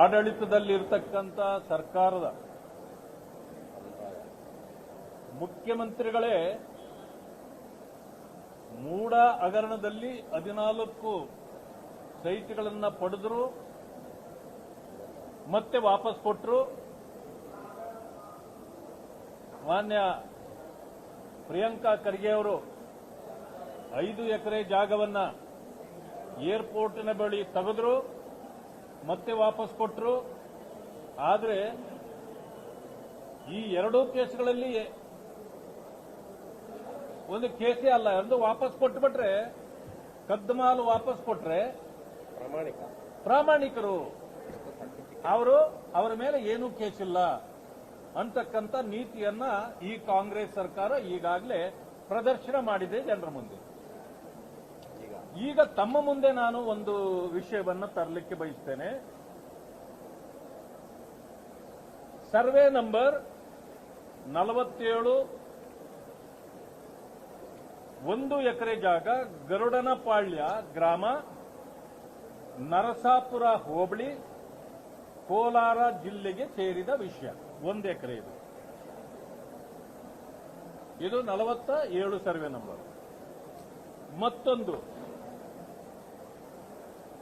ಆಡಳಿತದಲ್ಲಿರ್ತಕ್ಕಂಥ ಸರ್ಕಾರದ ಮುಖ್ಯಮಂತ್ರಿಗಳೇ ಮೂಡ ಹಗರಣದಲ್ಲಿ ಹದಿನಾಲ್ಕು ಸೈಟ್ಗಳನ್ನು ಪಡೆದ್ರು, ಮತ್ತೆ ವಾಪಸ್ ಕೊಟ್ಟರು ಮಾನ್ಯ ಪ್ರಿಯಾಂಕಾ ಖರ್ಗೆ ಅವರು ಐದು ಎಕರೆ ಜಾಗವನ್ನ ಏರ್ಪೋರ್ಟಿನ ಬಳಿ ತೆಗೆದ್ರು. ಮತ್ತೆ ವಾಪಸ್ ಕೊಟ್ಟರು ಆದರೆ ಈ ಎರಡೂ ಕೇಸ್ಗಳಲ್ಲಿ ಒಂದು ಕೇಸೇ ಅಲ್ಲ ಎರಡು ವಾಪಸ್ ಕೊಟ್ಬಿಟ್ರೆ ಕದ್ದಮಾಲು ವಾಪಸ್ ಕೊಟ್ರೆ ಪ್ರಾಮಾಣಿಕ. ಪ್ರಾಮಾಣಿಕರು. ಅವರು ಅವರ ಮೇಲೆ ಏನೂ ಕೇಸಿಲ್ಲ. ಅಂತಕ್ಕಂಥ ನೀತಿಯನ್ನ ಈ ಕಾಂಗ್ರೆಸ್ ಸರ್ಕಾರ ಈಗಾಗಲೇ ಪ್ರದರ್ಶನ ಮಾಡಿದೆ ಜನರ ಮುಂದೆ. ಈಗ ತಮ್ಮ ಮುಂದೆ ನಾನು ಒಂದು ವಿಷಯವನ್ನು ತರಲಿಕ್ಕೆ ಬಯಸ್ತೇನೆ. ಸರ್ವೆ ನಂಬರ್ ನಲವತ್ತೇಳು, ಒಂದು ಎಕರೆ ಜಾಗ, ಗರುಡನಪಾಳ್ಯ ಗ್ರಾಮ, ನರಸಾಪುರ ಹೋಬಳಿ, ಕೋಲಾರ ಜಿಲ್ಲೆಗೆ ಸೇರಿದ ವಿಷಯ. ಒಂದು ಎಕರೆ ಇದು. ಇದು ನಲವತ್ತ ಏಳು ಸರ್ವೆ ನಂಬರ್. ಮತ್ತೊಂದು.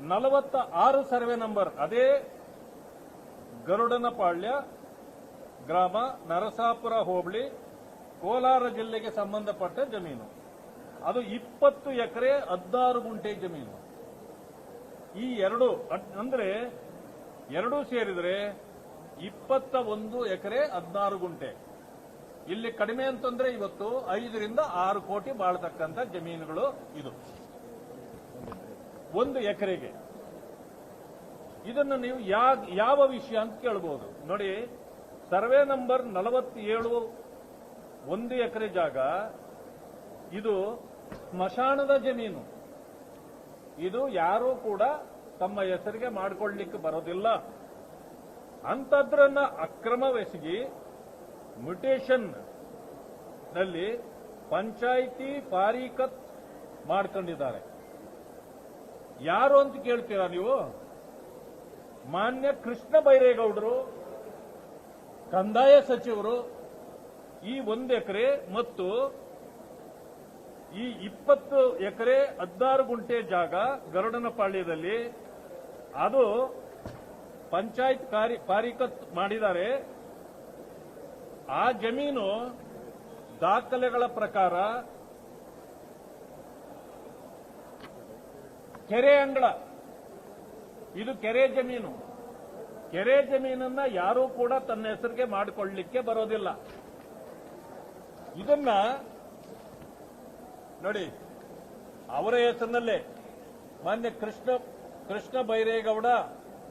ನಲವತ್ತ ಆರು ಸರ್ವೆ ನಂಬರ್, ಅದೇ ಗರುಡನಪಾಳ್ಯ ಗ್ರಾಮ ನರಸಾಪುರ ಹೋಬಳಿ, ಕೋಲಾರ ಜಿಲ್ಲೆಗೆ ಸಂಬಂಧಪಟ್ಟ ಜಮೀನು. ಅದು ಇಪ್ಪತ್ತು ಎಕರೆ ಹದಿನಾರು ಗುಂಟೆ ಜಮೀನು. ಈ ಎರಡು ಅದ್- ಅಂದ್ರೆ ಎರಡೂ ಸೇರಿದರೆ ಇಪ್ಪತ್ತ ಒಂದು ಎಕರೆ ಹದಿನಾರು ಗುಂಟೆ. ಇಲ್ಲಿ ಕಡಿಮೆ ಅಂತಂದ್ರೆ ಇವತ್ತು ಐದರಿಂದ ಆರು ಕೋಟಿ ಬಾಳ್ತಕ್ಕಂಥ ಜಮೀನುಗಳು ಇದು. ಒಂದು ಎಕರೆಗೆ. ಇದನ್ನು ನೀವು ಯಾವ ವಿಷಯ ಅಂತ ಕೇಳಬಹುದು ನೋಡಿ, ಸರ್ವೆ ನಂಬರ್ ನಲವತ್ತೇಳು, ಒಂದು ಎಕರೆ ಜಾಗ. ಇದು ಸ್ಮಶಾನದ ಜಮೀನು. ಇದು ಯಾರೂ ಕೂಡ ತಮ್ಮ ಹೆಸರಿಗೆ ಮಾಡಿಕೊಳ್ಳಲಿಕ್ಕೆ ಬರೋದಿಲ್ಲ. ಅಂತದ್ರನ್ನ ಅಕ್ರಮವೆಸಗಿ ಮ್ಯುಟೇಷನ್ನಲ್ಲಿ ಪಂಚಾಯಿತಿ ಪಾರಿಕತ್ ಮಾಡ್ಕೊಂಡಿದ್ದಾರೆ. ಯಾರು ಅಂತ ಕೇಳ್ತೀರಾ ನೀವು? ಮಾನ್ಯ ಕೃಷ್ಣ ಬೈರೇಗೌಡರು, ಕಂದಾಯ ಸಚಿವರು ಈ ಒಂದು ಎಕರೆ ಮತ್ತು ಈ ಇಪ್ಪತ್ತು ಎಕರೆ ಹದಿನಾರು ಗುಂಟೆ ಜಾಗ ಗರುಡನಪಾಳ್ಯದಲ್ಲಿ ಅದು ಪಂಚಾಯತ್ ಪಾರಿಕತ್ ಮಾಡಿದ್ದಾರೆ. ಆ ಜಮೀನು ದಾಖಲೆಗಳ ಪ್ರಕಾರ ಕೆರೆ ಅಂಗಳ. ಇದು ಕೆರೆ ಜಮೀನು. ಕೆರೆ ಜಮೀನನ್ನ ಯಾರೂ ಕೂಡ ತನ್ನ ಹೆಸರಿಗೆ ಮಾಡಿಕೊಳ್ಳಲಿಕ್ಕೆ ಬರೋದಿಲ್ಲ. ಇದನ್ನ ನೋಡಿ, ಅವರ ಹೆಸರಿನಲ್ಲೇ ಮಾನ್ಯ ಕೃಷ್ಣ ಕೃಷ್ಣ ಬೈರೇಗೌಡ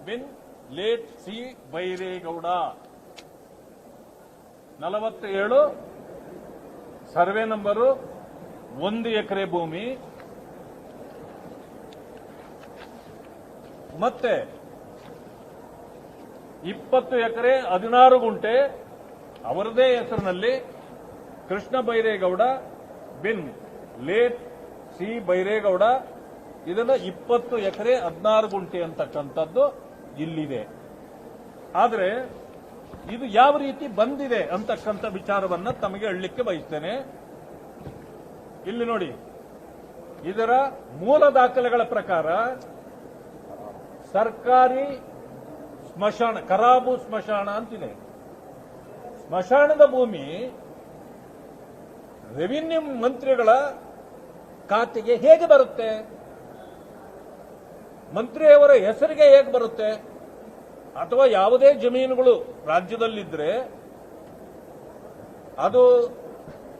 ಬಿನ್ ಲೇಟ್ ಸಿ ಬೈರೇಗೌಡ. ನಲವತ್ತೇಳು ಸರ್ವೆ ನಂಬರು ಒಂದು ಎಕರೆ ಭೂಮಿ. ಮತ್ತೆ ಇಪ್ಪತ್ತು ಎಕರೆ ಹದಿನಾರು ಗುಂಟೆ ಅವರದೇ ಹೆಸರಿನಲ್ಲಿ ಕೃಷ್ಣ ಬೈರೇಗೌಡ ಬಿನ್ ಲೇಟ್ ಸಿ ಬೈರೇಗೌಡ ಇದನ್ನ ಇಪ್ಪತ್ತು ಎಕರೆ ಹದಿನಾರು ಗುಂಟೆ ಅಂತಕ್ಕಂಥದ್ದು ಇಲ್ಲಿದೆ. ಆದರೆ ಇದು ಯಾವ ರೀತಿ ಬಂದಿದೆ ಅಂತಕ್ಕಂಥ ವಿಚಾರವನ್ನ ತಮಗೆ ಹೇಳಲಿಕ್ಕೆ ಬಯಸ್ತೇನೆ. ಇಲ್ಲಿ ನೋಡಿ, ಇದರ ಮೂಲ ದಾಖಲೆಗಳ ಪ್ರಕಾರ ಸರ್ಕಾರಿ ಸ್ಮಶಾನ, ಕರಾಬು ಸ್ಮಶಾನ ಅಂತಿದೆ. ಸ್ಮಶಾನದ ಭೂಮಿ ರೆವಿನ್ಯೂ ಮಂತ್ರಿಗಳ ಖಾತೆಗೆ ಹೇಗೆ ಬರುತ್ತೆ? ಮಂತ್ರಿಯವರ ಹೆಸರಿಗೆ ಹೇಗೆ ಬರುತ್ತೆ? ಅಥವಾ ಯಾವುದೇ ಜಮೀನುಗಳು ರಾಜ್ಯದಲ್ಲಿದ್ದರೆ ಅದು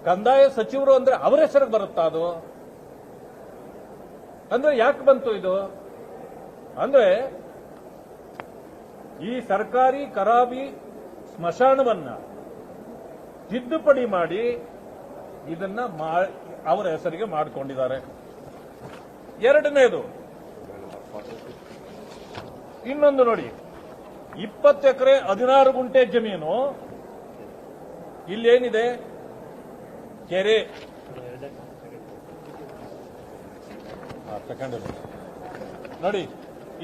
ಕಂದಾಯ ಸಚಿವರು ಅಂದ್ರೆ ಅವರ ಹೆಸರಿಗೆ ಬರುತ್ತಾ ಅದು? ಅಂದ್ರೆ ಯಾಕೆ ಬಂತು ಇದು? ಅಂದ್ರೆ ಈ ಸರ್ಕಾರಿ ಕರಾಬಿ ಸ್ಮಶಾನವನ್ನ ತಿದ್ದುಪಡಿ ಮಾಡಿ ಇದನ್ನ ಅವರ ಹೆಸರಿಗೆ ಮಾಡಿಕೊಂಡಿದ್ದಾರೆ. ಎರಡನೇದು, ಇನ್ನೊಂದು ನೋಡಿ, ಇಪ್ಪತ್ತು ಎಕರೆ ಹದಿನಾರು ಗುಂಟೆ ಜಮೀನು, ಇಲ್ಲೇನಿದೆ? ಕೆರೆ. ನೋಡಿ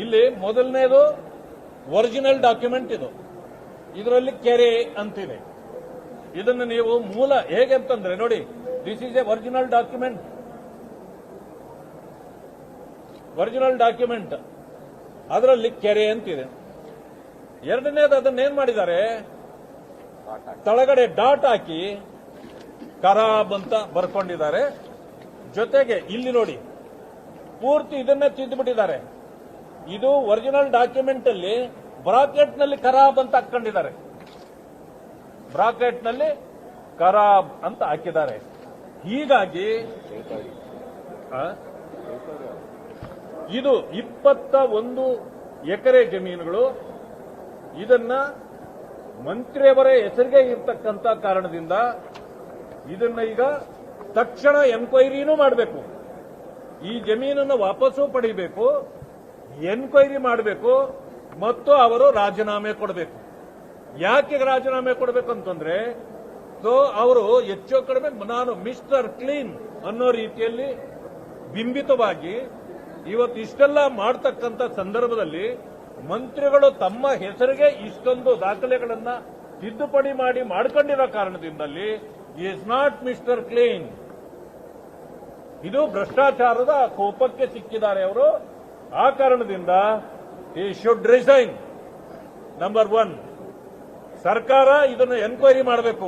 ಇಲ್ಲಿ ಮೊದಲನೇದು ಒರಿಜಿನಲ್ ಡಾಕ್ಯುಮೆಂಟ್ ಇದು. ಇದರಲ್ಲಿ ಕೆರೆ ಅಂತಿದೆ. ಇದನ್ನು ನೀವು ಮೂಲ ಹೇಗೆ ಅಂತಂದ್ರೆ ನೋಡಿ this is a original document original document ಅದರಲ್ಲಿ ಕೆರೆ ಅಂತಿದೆ. ಎರಡನೇದು ಅದನ್ನೇನ್ ಮಾಡಿದ್ದಾರೆ? ತಳಗಡೆ ಡಾಟ್ ಹಾಕಿ ಖರಾಬ್ ಅಂತ ಬರ್ಕೊಂಡಿದ್ದಾರೆ. ಜೊತೆಗೆ ಇಲ್ಲಿ ನೋಡಿ, ಪೂರ್ತಿ ಇದನ್ನೇ ತಿದ್ದುಬಿಟ್ಟಿದ್ದಾರೆ. ಇದು ಒರಿಜಿನಲ್ ಡಾಕ್ಯುಮೆಂಟ್ ಅಲ್ಲಿ ಬ್ರಾಕೆಟ್ನಲ್ಲಿ ಖರಾಬ್ ಅಂತ ಹಾಕೊಂಡಿದ್ದಾರೆ ಬ್ರಾಕೆಟ್ನಲ್ಲಿ ಖರಾಬ್ ಅಂತ ಹಾಕಿದ್ದಾರೆ. ಹೀಗಾಗಿ? ಇದು ಇಪ್ಪತ್ತ ಒಂದು ಎಕರೆ ಜಮೀನುಗಳು. ಇದನ್ನ ಮಂತ್ರಿಯವರ ಹೆಸರಿಗೆ ಇರ್ತಕ್ಕಂಥ ಕಾರಣದಿಂದ ಇದನ್ನ ಈಗ ತಕ್ಷಣ ಎನ್ಕ್ವೈರಿನೂ ಮಾಡಬೇಕು. ಈ ಜಮೀನನ್ನು ವಾಪಸ್ಸು ಪಡಿಬೇಕು. ಎನ್ಕ್ವೈರಿ ಮಾಡಬೇಕು, ಮತ್ತು ಅವರು ರಾಜೀನಾಮೆ ಕೊಡಬೇಕು. ಯಾಕೆ ರಾಜೀನಾಮೆ ಕೊಡಬೇಕು ಅಂತಂದ್ರೆ, ಸೊ ಅವರು ಹೆಚ್ಚು ಕಡಿಮೆ ನಾನು ಮಿಸ್ಟರ್ ಕ್ಲೀನ್ ಅನ್ನೋ ರೀತಿಯಲ್ಲಿ ಬಿಂಬಿತವಾಗಿ ಇವತ್ತು ಇಷ್ಟೆಲ್ಲ ಮಾಡತಕ್ಕಂಥ ಸಂದರ್ಭದಲ್ಲಿ ಮಂತ್ರಿಗಳು ತಮ್ಮ ಹೆಸರಿಗೆ ಇಷ್ಟೊಂದು ದಾಖಲೆಗಳನ್ನ ತಿದ್ದುಪಡಿ ಮಾಡಿ ಮಾಡ್ಕೊಂಡಿರೋ ಕಾರಣದಿಂದಲ್ಲಿ ಇಸ್ ನಾಟ್ ಮಿಸ್ಟರ್ ಕ್ಲೀನ್ ಇದು ಭ್ರಷ್ಟಾಚಾರದ ಕೋಪಕ್ಕೆ ಸಿಕ್ಕಿದ್ದಾರೆ ಅವರು. ಆ ಕಾರಣದಿಂದ ಈ ಶುಡ್ ರಿಸೈನ್ ನಂಬರ್ ಒನ್ ಸರ್ಕಾರ ಇದನ್ನು ಎನ್ಕ್ವೈರಿ ಮಾಡಬೇಕು.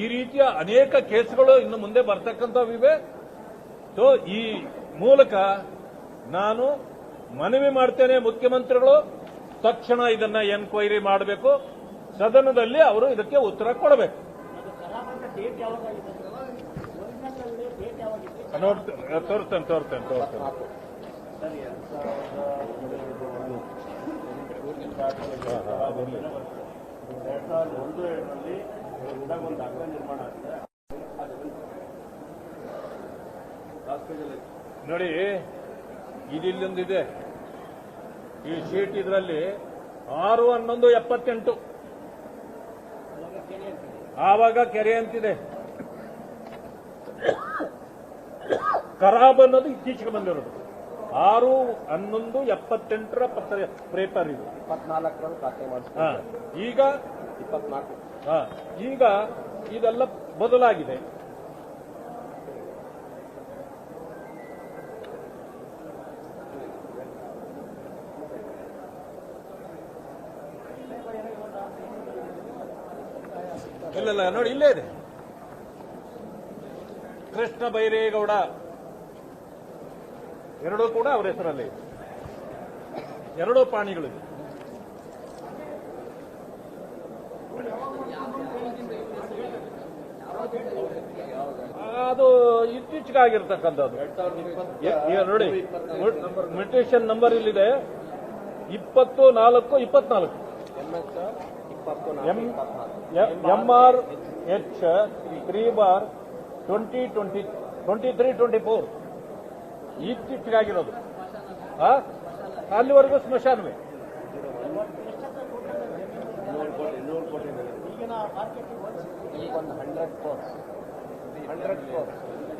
ಈ ರೀತಿಯ ಅನೇಕ ಕೇಸ್ಗಳು ಇನ್ನು ಮುಂದೆ ಬರ್ತಕ್ಕಂಥವಿವೆ. ಸೊ ಈ ಮೂಲಕ ನಾನು ಮನವಿ ಮಾಡ್ತೇನೆ ಮುಖ್ಯಮಂತ್ರಿಗಳು. ತಕ್ಷಣ ಇದನ್ನ ಎನ್ಕ್ವೈರಿ ಮಾಡಬೇಕು. ಸದನದಲ್ಲಿ ಅವರು ಇದಕ್ಕೆ ಉತ್ತರ ಕೊಡಬೇಕು. ತೋರ್ತೇನೆ ತೋರ್ತೇನೆ ತೋರ್ತೇನೆ. ನೋಡಿ ಇದಿಲ್ಲೊಂದಿದೆ ಈ ಶೀಟ್ ಇದರಲ್ಲಿ ಆರು ಹನ್ನೊಂದು ಎಪ್ಪತ್ತೆಂಟು. ಆವಾಗ ಕೆರೆ ಅಂತಿದೆ. ಖರಾಬ್ ಅನ್ನೋದು ಇತ್ತೀಚೆಗೆ ಬಂದಿರೋದು. ಆರು ಹನ್ನೊಂದು ಎಪ್ಪತ್ತೆಂಟರ ಪತ್ರ ಪೇಪರ್ ಇದು. ಇಪ್ಪತ್ನಾಲ್ಕರಲ್ಲಿ ಖಾತೆ ಹಾ. ಮಾಡಿಸ್ತಾರೆ ಈಗ ಇಪ್ಪತ್ನಾಲ್ಕು. ಹಾ, ಈಗ ಇದೆಲ್ಲ ಬದಲಾಗಿದೆ. ಇಲ್ಲ ಇಲ್ಲ ನೋಡಿ ಇಲ್ಲೇ ಇದೆ. ಕೃಷ್ಣ ಬೈರೇಗೌಡ. ಎರಡೂ ಕೂಡ ಅವರ ಹೆಸರಲ್ಲಿ. ಎರಡೂ ಪ್ರಾಣಿಗಳು ಅದು ಇತ್ತೀಚೆಗೆ ಆಗಿರ್ತಕ್ಕಂಥದ್ದು ಎ- ಎ- ನೋಡಿ ಮ್ಯೂಟೇಷನ್ ನಂಬರ್ ಇಲ್ಲಿದೆ. ಇಪ್ಪತ್ತು ನಾಲ್ಕು, ಇಪ್ಪತ್ನಾಲ್ಕು. M R H three bar twenty twenty twenty three, twenty four. ಇತ್ತೀಚೆಗಾಗಿರೋದು. ಆ? ಅಲ್ಲಿವರೆಗೂ ಸ್ಮಶಾನವೇ?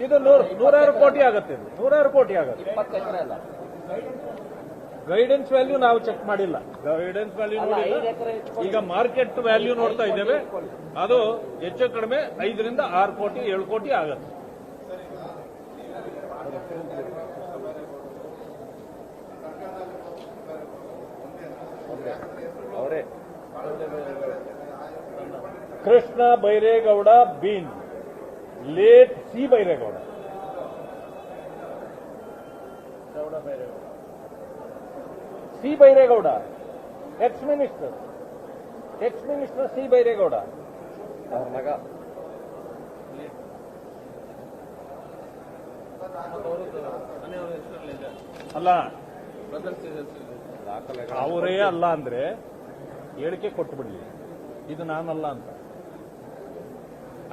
ಇದು ನೂರು ನೂರಾರು ಕೋಟಿ ಆಗತ್ತೆ ಇದು. ನೂರಾರು ಕೋಟಿ ಆಗತ್ತೆ. ಇಪ್ಪತ್ತು ಎಕರೆ ಅಲ್ಲ ಗೈಡೆನ್ಸ್ ವ್ಯಾಲ್ಯೂ ನಾವು ಚೆಕ್ ಮಾಡಿಲ್ಲ ಗೈಡೆನ್ಸ್ ವ್ಯಾಲ್ಯೂ ನೋಡಿಲ್ಲ ಈಗ ಮಾರ್ಕೆಟ್ ವ್ಯಾಲ್ಯೂ ನೋಡ್ತಾ ಇದ್ದೇವೆ. ಅದು ಹೆಚ್ಚು ಕಡಿಮೆ ಐದರಿಂದ ಆರು ಕೋಟಿ ಏಳು ಕೋಟಿ ಆಗತ್ತೆ. Krishna Byregowda bean. Late C Byregowda. C Byregowda. Ex minister ex minister C Byregowda. ಮಗ. ಅಲ್ಲ. ಅವರೇ ಅಲ್ಲ ಅಂದ್ರೆ ಹೇಳಿಕೆ ಕೊಟ್ಟು ಬಿಡ್ಲಿ ಇದು ನಾನಲ್ಲ ಅಂತ.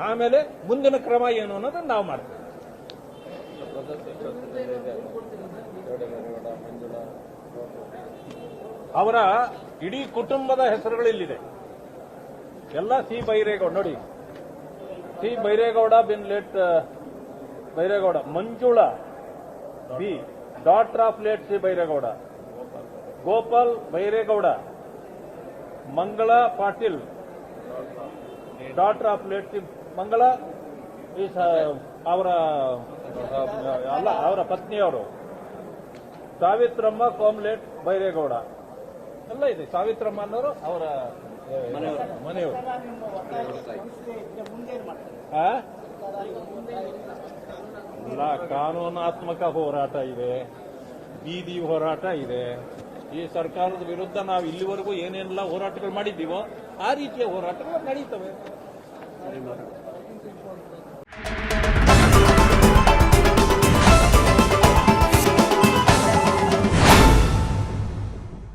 ಆಮೇಲೆ ಮುಂದಿನ ಕ್ರಮ ಏನು ಅನ್ನೋದನ್ನ ನಾವು ಮಾಡ್ತೀವಿ. ಅವರ ಇಡೀ ಕುಟುಂಬದ ಹೆಸರುಗಳಿಲ್ಲಿದೆ. ಎಲ್ಲ ಸಿ ಬೈರೇಗೌಡ, ನೋಡಿ. C Byregowda bin late Byregowda, Manjula B daughter of late C Byregowda, Gopal Byregowda, Mangala Patil daughter of late ಮಂಗಳ ಈ ಅವರ ಅಲ್ಲ ಅವರ ಪತ್ನಿಯವರು. ಸಾವಿತ್ರಮ್ಮ ಕೋಮ್ಲೇಟ್ ಬೈರೇಗೌಡ. ಎಲ್ಲ ಇದೆ. ಸಾವಿತ್ರಮ್ಮ ಅನ್ನೋರು ಅವರ ಮನೆಯವರು. ಆ? ಇಲ್ಲ ಕಾನೂನಾತ್ಮಕ ಹೋರಾಟ ಇದೆ. ಬೀದಿ ಹೋರಾಟ ಇದೆ. ಈ ಸರ್ಕಾರದ ವಿರುದ್ಧ ನಾವು ಇಲ್ಲಿವರೆಗೂ ಏನೇನೆಲ್ಲ ಹೋರಾಟಗಳು ಮಾಡಿದ್ದೀವೋ ಆ ರೀತಿಯ ಹೋರಾಟಗಳು ನಡೀತವೆ.